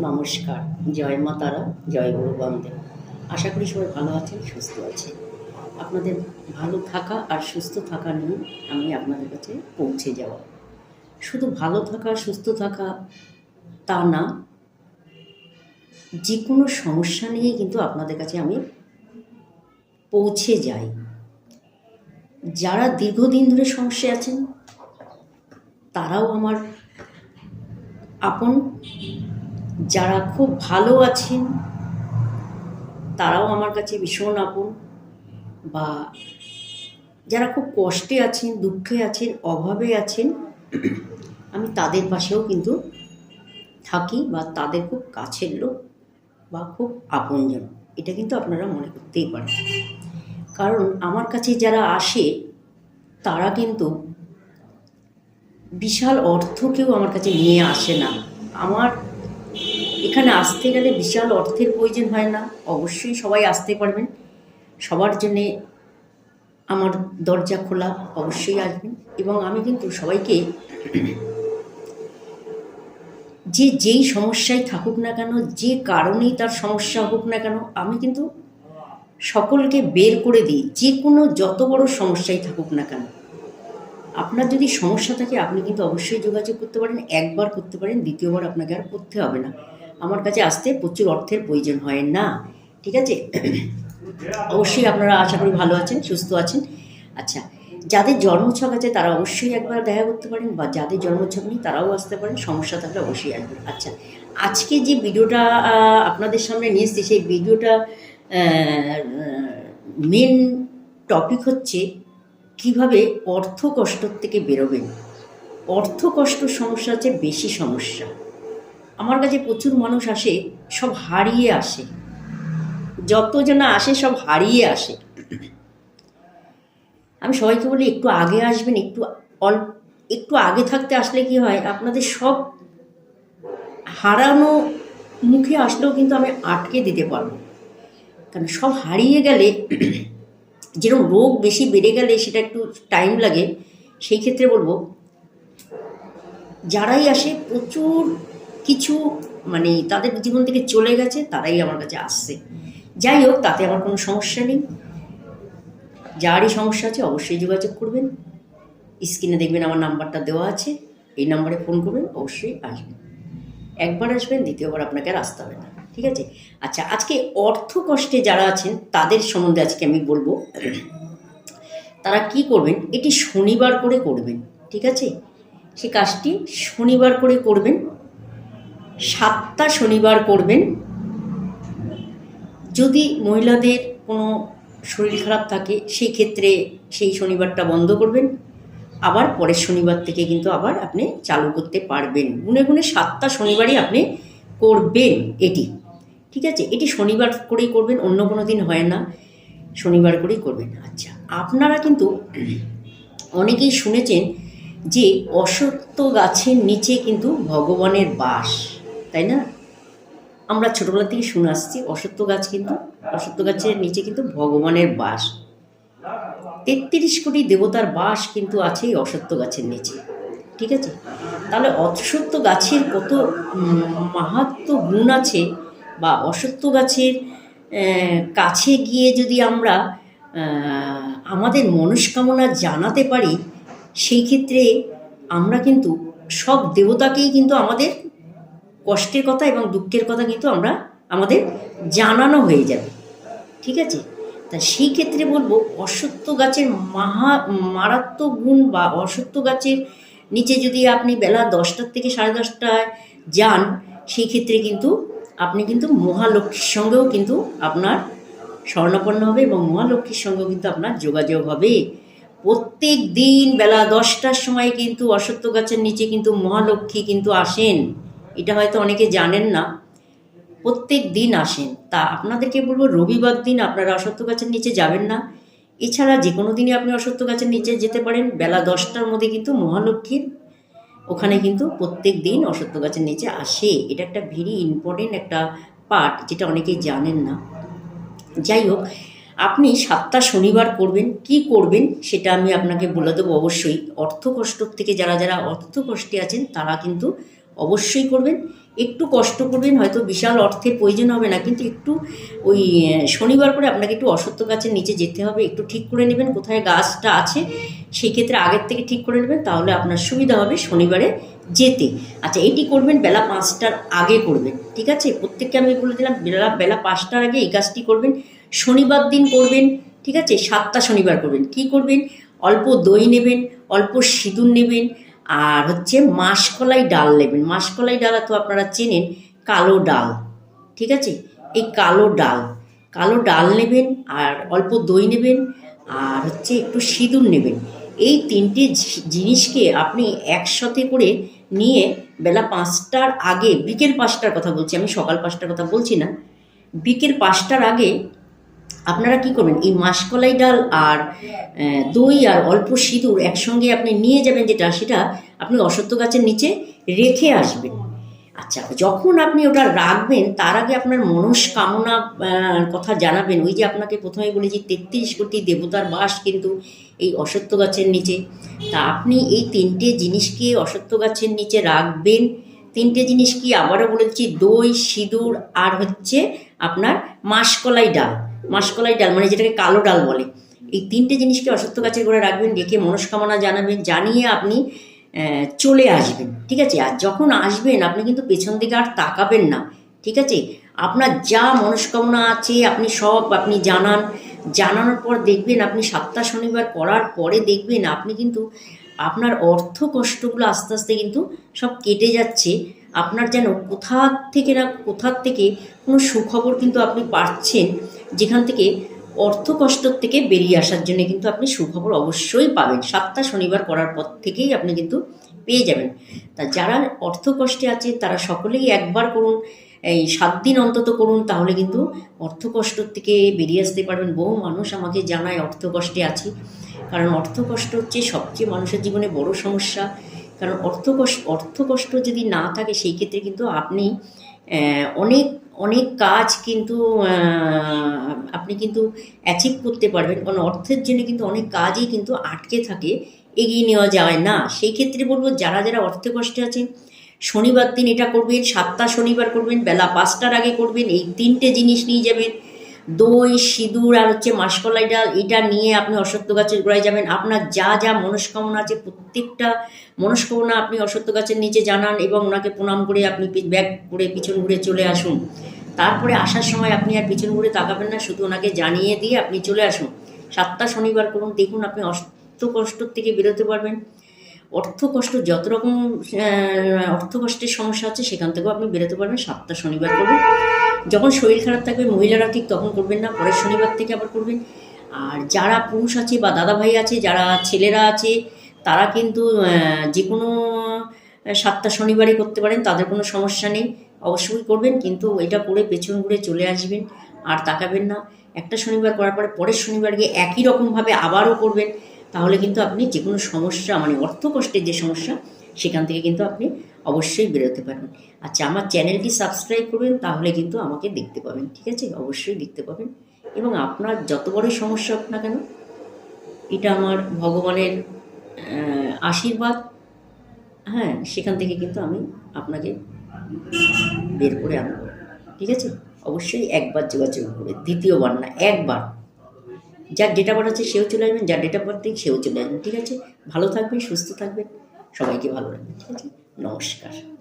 নমস্কার। জয় মা তারা, জয় গুরু বন্দে। আশা করি সবাই ভালো আছেন, সুস্থ আছেন। আপনাদের ভালো থাকা আর সুস্থ থাকা নিয়ে আমি আপনাদের কাছে পৌঁছে যাওয়া। শুধু ভালো থাকা, সুস্থ থাকা তা না যে কোনো সমস্যা নিয়ে কিন্তু আপনাদের কাছে আমি পৌঁছে যাই। যারা দীর্ঘদিন ধরে সমস্যায় আছেন, তারাও আমার আপন যারা খুব ভালো আছেন, তারাও আমার কাছে ভীষণ আপন বা যারা খুব কষ্টে আছেন, দুঃখে আছেন, অভাবে আছেন, আমি তাদের পাশেও কিন্তু থাকি বা তাদের খুব কাছের লোক বা খুব আপনজন। এটা কিন্তু আপনারা মনে করতেই পারেন। কারণ আমার কাছে যারা আসে, তারা কিন্তু বিশাল অর্থ কেউ আমার কাছে নিয়ে আসে না। আমার এখানে আসতে গেলে বিশাল অর্থের প্রয়োজন হয় না। অবশ্যই সবাই আসতে পারবেন। সবার জন্যে আমার দরজা খোলা অবশ্যই আসবেন এবং আমি কিন্তু সবাইকে যে যেই সমস্যায় থাকুক না কেন, যে কারণেই তার সমস্যা হোক না কেন, আমি কিন্তু সকলকে বের করে দিই। যে কোনো যত বড় সমস্যাই থাকুক না কেন। আপনার যদি সমস্যা থাকে, আপনি কিন্তু অবশ্যই যোগাযোগ করতে পারেন। একবার করতে পারেন, দ্বিতীয়বার আপনাকে আর করতে হবে না। আমার কাছে আসতে প্রচুর অর্থের প্রয়োজন হয় না। ঠিক আছে? অবশ্যই আপনারা আশা করি ভালো আছেন, সুস্থ আছেন। আচ্ছা যাদের জন্মছক আছে তারা অবশ্যই একবার দেখা করতে পারেন বা যাদের জন্মছক নেই তারাও আসতে পারেন, সমস্যা থাকলে অবশ্যই আসবেন আচ্ছা আজকে যে ভিডিওটা আপনাদের সামনে নিয়ে এসেছি সেই ভিডিওটা মেন টপিক হচ্ছে কীভাবে অর্থ কষ্টর থেকে বেরোবেন। অর্থ কষ্ট সমস্যা হচ্ছে বেশি সমস্যা। আমার কাছে প্রচুর মানুষ আসে, সব হারিয়ে আসে। যত জনা আসে, সব হারিয়ে আসে। আমি সবাইকে বলি, একটু আগে আসবেন, একটু অল্প একটু আগে থাকতে আসলে কি হয়, আপনাদের সব হারানো মুখে আসলেও কিন্তু আমি আটকে দিতে পারব। কারণ সব হারিয়ে গেলে, যেরকম রোগ বেশি বেড়ে গেলে সেটা একটু টাইম লাগে, সেই ক্ষেত্রে বলব, যারাই আসে প্রচুর কিছু মানে তাদের জীবন থেকে চলে গেছে, তারাই আমার কাছে আসছে। যাই হোক, তাতে আমার কোনো সমস্যা নেই। যারই সমস্যা আছে অবশ্যই যোগাযোগ করবেন। স্ক্রিনে দেখবেন আমার নাম্বারটা দেওয়া আছে। এই নাম্বারে ফোন করবেন, অবশ্যই আসবেন। একবার আসবেন, দ্বিতীয়বার আপনাকে আর আসতে হবে না। ঠিক আছে? আচ্ছা আজকে অর্থ কষ্টে যারা আছেন, তাদের সম্বন্ধে আজকে আমি বলব। তারা কি করবেন, এটি শনিবার করে করবেন। ঠিক আছে? সে কাজটি শনিবার করে করবেন। সাতটা শনিবার করবেন যদি মহিলাদের কোনো শরীর খারাপ থাকে, সেই ক্ষেত্রে সেই শনিবারটা বন্ধ করবেন। আবার পরের শনিবার থেকে কিন্তু আবার আপনি চালু করতে পারবেন। গুনে গুনে সাতটা শনিবারই আপনি করবেন এটি। ঠিক আছে? এটি শনিবার করেই করবেন, অন্য কোনো দিন হয় না। শনিবার করেই করবেন। আচ্ছা আপনারা কিন্তু অনেকেই শুনেছেন যে অসত্য গাছের নিচে কিন্তু ভগবানের বাস। তাই না? আমরা ছোটোবেলা থেকে শুনে আসছি অসত্য গাছ কিন্তু অসত্য গাছের নিচে কিন্তু ভগবানের বাস। তেত্রিশ কোটি দেবতার বাস কিন্তু আছে এই অসত্য গাছের নিচে, ঠিক আছে? তাহলে অসত্য গাছের কত মাহাত্ম গুণ আছে? বা অসত্য গাছের কাছে গিয়ে যদি আমরা আমাদের মনস্কামনা জানাতে পারি, সেই ক্ষেত্রে আমরা কিন্তু সব দেবতাকেই কিন্তু আমাদের কষ্টের কথা এবং দুঃখের কথা কিন্তু আমরা আমাদের জানানো হয়ে যাবে। ঠিক আছে? তা সেই ক্ষেত্রে বলব অসত্য গাছের মাহা, মারাত্মক গুণ বা অসত্য গাছের নিচে যদি আপনি বেলা দশটার থেকে সাড়ে দশটায় যান, সেই ক্ষেত্রে কিন্তু আপনি কিন্তু মহালক্ষ্মীর সঙ্গেও কিন্তু আপনার স্বর্ণাপন্ন হবে এবং মহালক্ষ্মীর সঙ্গেও কিন্তু আপনার যোগাযোগ হবে। প্রত্যেক দিন বেলা দশটার সময় কিন্তু অসত্য গাছের নিচে কিন্তু মহালক্ষ্মী কিন্তু আসেন। এটা হয়তো অনেকে জানেন না, প্রত্যেক দিন আসেন। তা আপনাদেরকে বলব, রবিবার দিন আপনারা অসত্য গাছের নিচে যাবেন না। এছাড়া যে কোনো দিনই আপনি অসত্য গাছের নিচে যেতে পারেন। বেলা দশটার মধ্যে কিন্তু মহালক্ষ্মীর, ওখানে কিন্তু প্রত্যেক দিন অসত্য গাছের নিচে আসে। এটা একটা ভেরি ইম্পর্টেন্ট একটা পার্ট যেটা অনেকেই জানেন না। যাই হোক, আপনি সাতটা শনিবার করবেন, কি করবেন সেটা আমি আপনাকে বলে দেবো অবশ্যই। অর্থ কষ্ট থেকে যারা যারা অর্থ কষ্টে আছেন, তারা কিন্তু অবশ্যই করবেন। একটু কষ্ট করবেন, হয়তো বিশাল অর্থের প্রয়োজন হবে না, কিন্তু একটু ওই শনিবার করে আপনাকে একটু অসত্য গাছের নিচে যেতে হবে, একটু ঠিক করে নেবেন কোথায় গাছটা আছে, সেই ক্ষেত্রে আগের থেকে ঠিক করে নেবেন, তাহলে আপনার সুবিধা হবে শনিবারে যেতে। আচ্ছা এটি করবেন, বেলা পাঁচটার আগে করবেন, ঠিক আছে? প্রত্যেককে আমি বলে দিলাম, বেলা বেলা পাঁচটার আগে এই কাজটি করবেন, শনিবার দিন করবেন, ঠিক আছে? সাতটা শনিবার করবেন, কি করবেন? অল্প দই নেবেন, অল্প সিঁদুর নেবেন আর হচ্ছে মাসকলাই ডাল নেবেন। মাসকলাই ডাল তো আপনারা চেনেন, কালো ডাল। ঠিক আছে? এই কালো ডাল। কালো ডাল নেবেন আর অল্প দই নেবেন আর হচ্ছে একটু সিঁদুর নেবেন। এই তিনটে জিনিসকে আপনি একসাথে করে নিয়ে বেলা পাঁচটার আগে, বিকেল পাঁচটার কথা বলছি, আমি সকাল পাঁচটার কথা বলছি না। বিকেল পাঁচটার আগে আপনারা কি করবেন? এই মাসকলাই ডাল আর দই আর অল্প সিঁদুর একসঙ্গে আপনি নিয়ে যাবেন যেটা, সেটা আপনি অসত্য গাছের নিচে রেখে আসবেন। আচ্ছা যখন আপনি ওটা রাখবেন, তার আগে আপনার মনস্কামনা কথা জানাবেন। ওই যে আপনাকে প্রথমে বলেছি, তেত্রিশ কোটি দেবতার বাস কিন্তু এই অসত্য গাছের নিচে। তা আপনি এই তিনটে জিনিসকে অসত্য গাছের নিচে রাখবেন। তিনটে জিনিস কি আবারও বলেছি, দই, সিঁদুর আর হচ্ছে আপনার মাসকলাই ডাল। মাসকলাই ডাল মানে যেটাকে কালো ডাল বলে। এই তিনটে জিনিসকে অসত্য গাছের গোড়ায় রাখবেন রেখে মনস্কামনা জানাবেন, জানিয়ে আপনি চলে আসবেন, ঠিক আছে? আর যখন আসবেন, আপনি কিন্তু পেছন দিকে আর তাকাবেন না, ঠিক আছে? আপনার যা মনস্কামনা আছে, আপনি সব আপনি জানান। জানানোর পর দেখবেন আপনি সাতটা শনিবার করার পরে দেখবেন আপনি কিন্তু আপনার অর্থ কষ্টগুলো আস্তে আস্তে কিন্তু সব কেটে যাচ্ছে। আপনার যেন কোথা থেকে না কোথার থেকে কোনো সুখবর কিন্তু আপনি পাচ্ছেন। যেখান থেকে অর্থ কষ্টর থেকে বেরিয়ে আসার জন্য কিন্তু আপনি সুখবর অবশ্যই পাবেন। সাতটা শনিবার করার পর থেকেই আপনি কিন্তু পেয়ে যাবেন। তা যারা অর্থ কষ্টে আছে, তারা সকলেই একবার করুন, এই সাত দিন অন্তত করুন, তাহলে কিন্তু অর্থ কষ্টর থেকে বেরিয়ে আসতে পারবেন। বহু মানুষ আমাকে জানায় অর্থ কষ্টে আছে। কারণ অর্থ কষ্ট হচ্ছে সবচেয়ে মানুষের জীবনে বড় সমস্যা। কারণ অর্থ কষ্ট অর্থ কষ্ট যদি না থাকে, সেই ক্ষেত্রে কিন্তু আপনি অনেক অনেক কাজ কিন্তু আপনি কিন্তু অ্যাচিভ করতে পারবেন। কারণ অর্থের জন্য কিন্তু অনেক কাজই কিন্তু আটকে থাকে, এগিয়ে নেওয়া যায় না। সেই ক্ষেত্রে বলব, যারা যারা অর্থে কষ্টে আছেন, শনিবার দিন এটা করবেন, সাতটা শনিবার করবেন, বেলা পাঁচটার আগে করবেন, এই তিনটে জিনিস নিয়ে যাবেন। দই, সিঁদুর আর হচ্ছে মাসকলাই ডাল, এটা নিয়ে আপনি অসত্য গাছের গোড়ায় যাবেন। আপনার যা যা মনস্কামনা আছে, প্রত্যেকটা মনস্কামনা আপনি অসত্য গাছের নিচে জানান এবং ওনাকে প্রণাম করে আপনি ব্যাগ করে পিছন ঘুরে চলে আসুন। তারপরে আসার সময় আপনি আর পিছন ঘুরে তাকাবেন না, শুধু ওনাকে জানিয়ে দিয়ে আপনি চলে আসুন। সাতটা শনিবার করুন, দেখুন আপনি অর্থ কষ্টর থেকে বেরোতে পারবেন। অর্থ কষ্ট যত রকম অর্থ কষ্টের সমস্যা আছে, সেখান থেকেও আপনি বেরোতে পারবেন, সাতটা শনিবার করবেন যখন শরীর খারাপ থাকবে, মহিলারা ঠিক তখন করবেন না, পরের শনিবার থেকে আবার করবেন। আর যারা পুরুষ আছে বা দাদা ভাই আছে, যারা ছেলেরা আছে, তারা কিন্তু যে কোনো সাতটা শনিবারই করতে পারেন, তাদের কোনো সমস্যা নেই। অবশ্যই করবেন, কিন্তু এটা করে পেছন ঘুরে চলে আসবেন, আর তাকাবেন না। একটা শনিবার করার পরে পরের শনিবার গিয়ে একই রকমভাবে আবারও করবেন, তাহলে কিন্তু আপনি যে কোনো সমস্যা মানে অর্থ কষ্টের যে সমস্যা, সেখান থেকে কিন্তু আপনি অবশ্যই বেরোতে পারবেন। আচ্ছা আমার চ্যানেলটি সাবস্ক্রাইব করবেন, তাহলে কিন্তু আমাকে দেখতে পাবেন, ঠিক আছে? অবশ্যই দেখতে পাবেন। এবং আপনার যত বড়ই সমস্যা হোক না কেন, এটা আমার ভগবানের আশীর্বাদ হ্যাঁ সেখান থেকে কিন্তু আমি আপনাকে বের করে আনব। ঠিক আছে? অবশ্যই একবার যোগাযোগ করে দ্বিতীয়বার না, একবার। যার ডেটা বার্থ আছে, সেও চলে আসবেন, যার ডেটা বার্থ নেই, সেও চলে আসবেন, ঠিক আছে? ভালো থাকবেন, সুস্থ থাকবেন, সবাইকে ভালো রাখবেন, ঠিক আছে? নমস্কার।